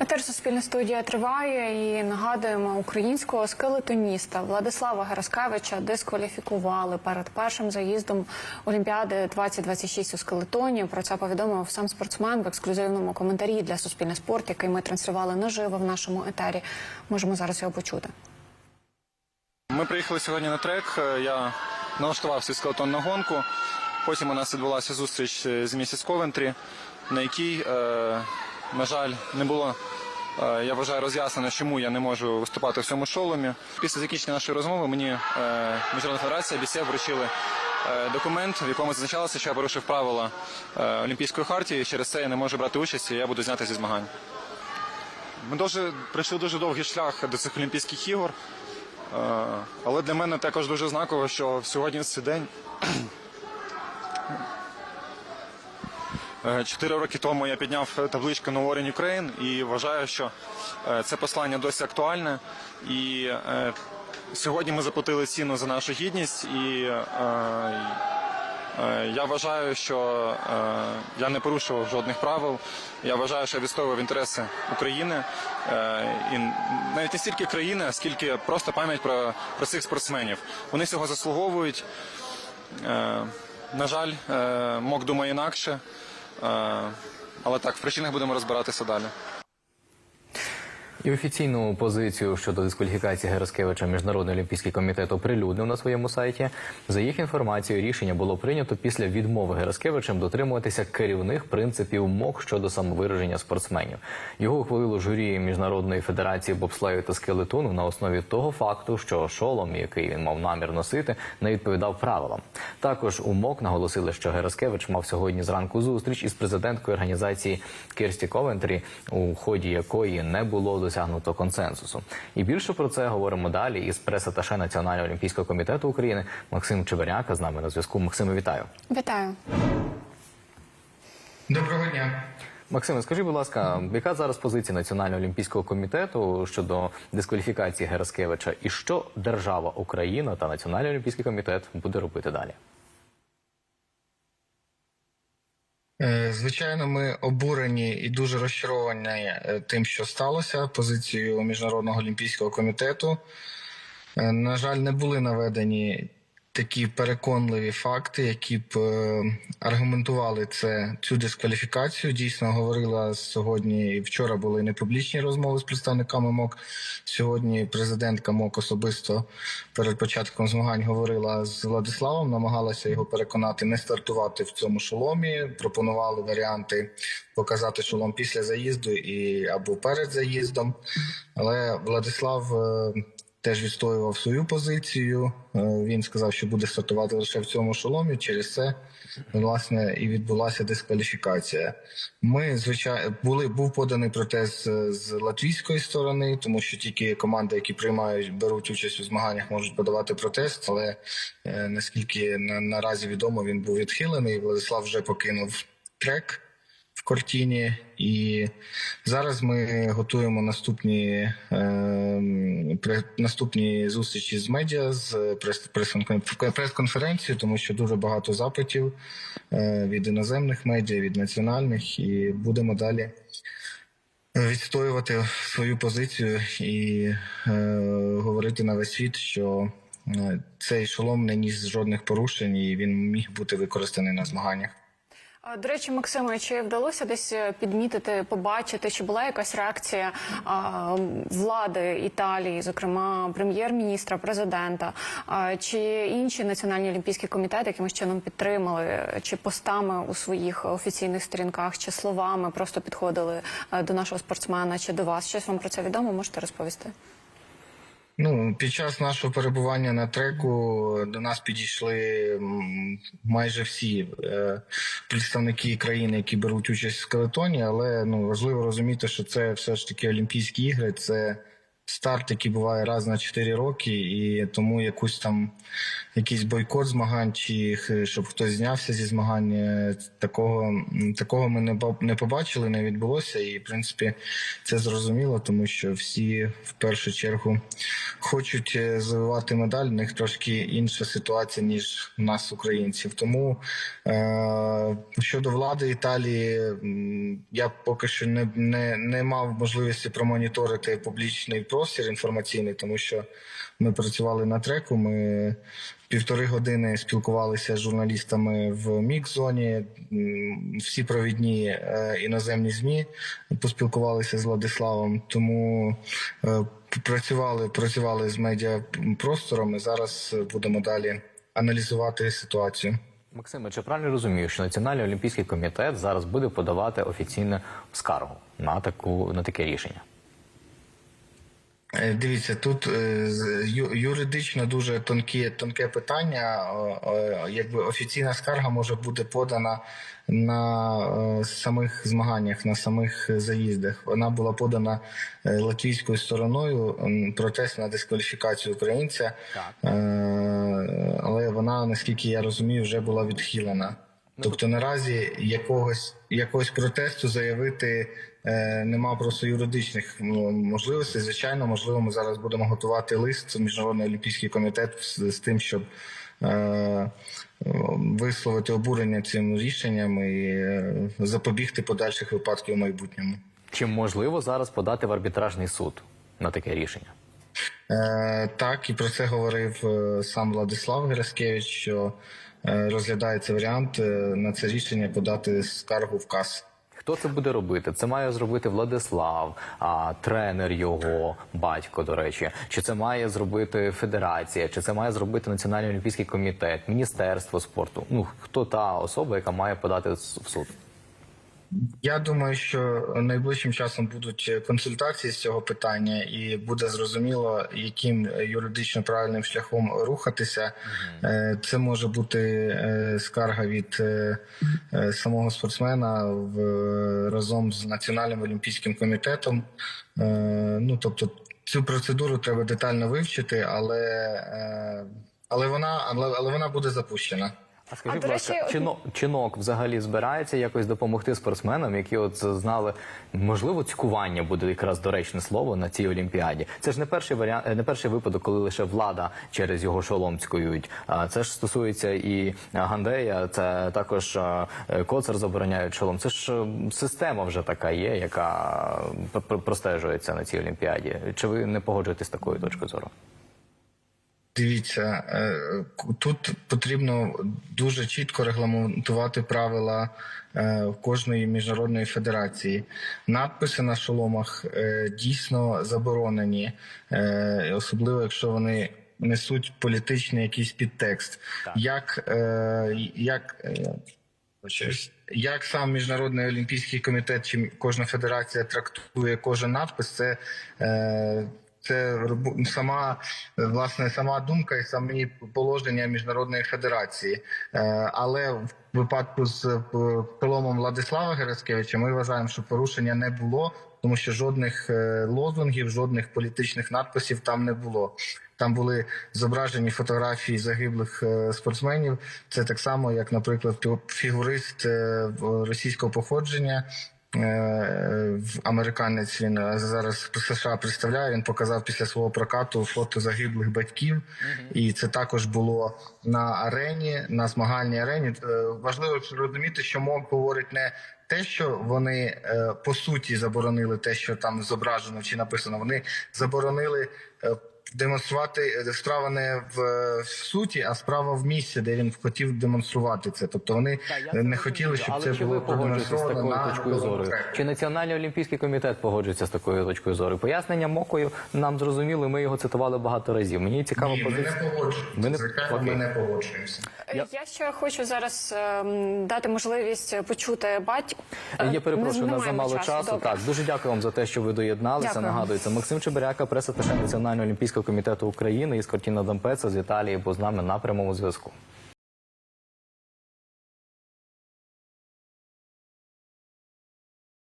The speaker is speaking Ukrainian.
Етер Суспільна студія триває і нагадуємо українського скелетоніста Владислава Гераскевича дискваліфікували перед першим заїздом Олімпіади 2026 у скелетоні. Про це повідомив сам спортсмен в ексклюзивному коментарі для Суспільне спорт, який ми транслювали наживо в нашому етері. Можемо зараз його почути. Ми приїхали сьогодні на трек. Я налаштував свій скелетон на гонку. Потім у нас відбулася зустріч з місіс Ковентрі, на якій, е, на жаль, не було. е, Я вважаю роз'яснено, чому я не можу виступати в цьому шоломі. Після закінчення нашої розмови мені е, Міжнародна федерація БІСЕФ вручили е, документ, в якому зазначалося, що я порушив правила Олімпійської хартії. Через це я не можу брати участь і я буду знятий зі змагань. Ми дуже пройшли дуже довгий шлях до цих Олімпійських ігор. Але для мене також дуже знаково, що сьогодні цей день. Е, Чотири роки тому я підняв табличку No War in Ukraine і вважаю, що е, це послання досі актуальне. І е, сьогодні ми заплатили ціну за нашу гідність, і е, е, я вважаю, що е, я не порушував жодних правил. Я вважаю, що я відстоював інтереси України е, і навіть не стільки країни, а скільки просто пам'ять про, про цих спортсменів. Вони цього заслуговують. Е, на жаль, е, МОК думає інакше. Е, але так, в причинах будемо розбиратися далі. І офіційну позицію щодо дискваліфікації Гераскевича Міжнародний олімпійський комітет оприлюднив на своєму сайті. За їх інформацією, рішення було прийнято після відмови Гераскевичем дотримуватися керівних принципів МОК щодо самовираження спортсменів. Його ухвалило журі міжнародної федерації бобслею та скелетону на основі того факту, що шолом, який він мав намір носити, не відповідав правилам. Також у МОК наголосили, що Гераскевич мав сьогодні зранку зустріч із президенткою організації Керсті Ковентрі, у ході якої не було досягнуто консенсусу. І більше про це говоримо далі із прес-аташе Національного олімпійського комітету України Максим Чеверяка з нами на зв'язку. Максиме, вітаю. Вітаю. Доброго дня. Максиме, скажи, будь ласка, яка зараз позиція Національного олімпійського комітету щодо дискваліфікації Гераскевича, і що держава Україна та Національний олімпійський комітет буде робити далі? Е, Звичайно, ми обурені і дуже розчаровані е, тим, що сталося позицією міжнародного олімпійського комітету. Е, На жаль, не були наведені такі переконливі факти, які б е, аргументували це цю дискваліфікацію. Дійсно говорила сьогодні і вчора були непублічні розмови з представниками МОК. Сьогодні президентка МОК особисто перед початком змагань говорила з Владиславом, намагалася його переконати не стартувати в цьому шоломі. Пропонували варіанти показати шолом після заїзду і або перед заїздом. Але Владислав. Е, Теж відстоював свою позицію. Е, Він сказав, що буде стартувати лише в цьому шоломі. Через це власне і відбулася дискваліфікація. Ми звичайно були був поданий протест з, з латвійської сторони, тому що тільки команди, які приймають беруть участь у змаганнях, можуть подавати протест. Але е, наскільки на, наразі відомо, він був відхилений. Владислав вже покинув трек в Кортіні, і зараз ми готуємо наступні е, наступні зустрічі з медіа з прес- прес- прес-конференцією, тому що дуже багато запитів е, від іноземних медіа, від національних, і будемо далі. Відстоювати свою позицію і е, говорити на весь світ, що е, цей шолом не ніс жодних порушень, і він міг бути використаний на змаганнях. До речі, Максиме, чи вдалося десь е, підмітити, побачити, чи була якась реакція а, влади Італії, зокрема прем'єр-міністра, президента, а, чи інші національні олімпійські комітети якимось чином підтримали, чи постами у своїх офіційних сторінках, чи словами просто підходили е, до нашого спортсмена, чи до вас? Щось вам про це відомо? Можете розповісти? Ну, під час нашого перебування на треку до нас підійшли майже всі е, представники країни, які беруть участь в скелетоні, але ну важливо розуміти, що це все ж таки Олімпійські ігри, це старт, який буває раз на 4 роки, і тому якусь там якийсь бойкот змагань, чи щоб хтось знявся зі змагань, е, такого, такого ми не побачили, не відбулося. І в принципі це зрозуміло, тому що всі в першу чергу хочуть е, завоювати медаль. В них трошки інша ситуація ніж в нас, українців. Тому е, щодо влади Італії, я поки що не, не, не мав можливості промоніторити публічний простір інформаційний, тому що ми працювали на треку. Ми півтори години спілкувалися з журналістами в мікс-зоні. Всі провідні е, іноземні змі поспілкувалися з Владиславом. Тому е, працювали, працювали з медіапростором. і Зараз будемо далі аналізувати ситуацію. Максиме, чи правильно розумію, що Національний олімпійський комітет зараз буде подавати офіційну скаргу на таку на таке рішення? Е, Дивіться, тут е, юридично дуже тонкі, тонке питання. Якби офіційна скарга може бути подана на е, самих змаганнях, на самих заїздах. Вона була подана латвійською стороною. Протест на дискваліфікацію українця, Так. Але вона, наскільки я розумію, вже була відхилена. Тобто наразі якогось якогось протесту заявити е, нема просто юридичних ну, можливостей. Звичайно, можливо, ми зараз будемо готувати лист міжнародний олімпійський комітет з, з тим, щоб е, висловити обурення цим рішенням і е, запобігти подальших випадків в майбутньому. Чи можливо зараз подати в арбітражний суд на таке рішення? Е, так, і про це говорив е, сам Владислав Гераскевич, що розглядається варіант е, на це рішення подати скаргу в КАС. Хто це буде робити? Це має зробити Владислав, а тренер його, батько, до речі. Чи це має зробити федерація, чи це має зробити Національний олімпійський комітет, міністерство спорту? Ну хто та особа, яка має подати в суд? Я думаю, що найближчим часом будуть консультації з цього питання, і буде зрозуміло, яким юридично правильним шляхом рухатися. Е, Це може бути е, скарга від е, самого спортсмена в разом з Національним олімпійським комітетом. Ну тобто, цю процедуру треба детально вивчити, але, але вона але, але вона буде запущена. А скажіть, будь ласка, речі, чино, чинок взагалі збирається якось допомогти спортсменам, які от знали, можливо, цькування буде якраз доречне слово на цій олімпіаді. Це ж не перший варіант, не перший випадок, коли лише влада через його шолом цькують. Це ж стосується і Гандея, це також е, коцар забороняють шолом. Це ж е, система вже така є, яка пр- простежується на цій олімпіаді. Чи ви не погоджуєтесь з такою точкою зору? Дивіться, е, тут потрібно дуже чітко регламентувати правила е, кожної міжнародної федерації. Надписи на шоломах е, дійсно заборонені, особливо якщо вони несуть політичний якийсь підтекст. Як, як Як сам міжнародний олімпійський комітет чи кожна федерація трактує кожен надпис, це, е, це сама власне сама думка і самі положення міжнародної федерації. Е, але в випадку з е, проломом Владислава Гераскевича ми вважаємо, що порушення не було, тому що жодних е, лозунгів, жодних політичних надписів там не було. Там були зображені фотографії загиблих спортсменів. Це так само, як, наприклад, фігурист російського походження. Е, Американець він е, зараз США представляє. Він показав після свого прокату фото загиблих батьків, і це також було на арені, на змагальній арені. Е, Важливо розуміти, що МОК говорить не те, що вони по суті заборонили те, що там зображено чи написано. Вони заборонили демонструвати е, справа не в, е, в суті, а справа в місці, де він хотів демонструвати це. Тобто вони е, не хотіли, щоб Але це чи було ви з такою на точкою зору? Чи Національний олімпійський комітет погоджується з такою точкою зору? Пояснення мокою нам зрозуміло. Ми його цитували багато разів. Мені цікава Ні, ми не позиція. погоджуємося. Ми не- Звичайно, Окей. ми не погоджуємося. Я- Я ще хочу зараз ем, дати можливість почути батька. Я перепрошую, у нас замало часу. Добре. Так, дуже дякую вам за те, що ви доєдналися. Дякую. Нагадую, Максим Чебиряка, прес-атташе Національного олімпійського комітету України і Скортіна Дампеца з Італії, бо з нами на прямому зв'язку.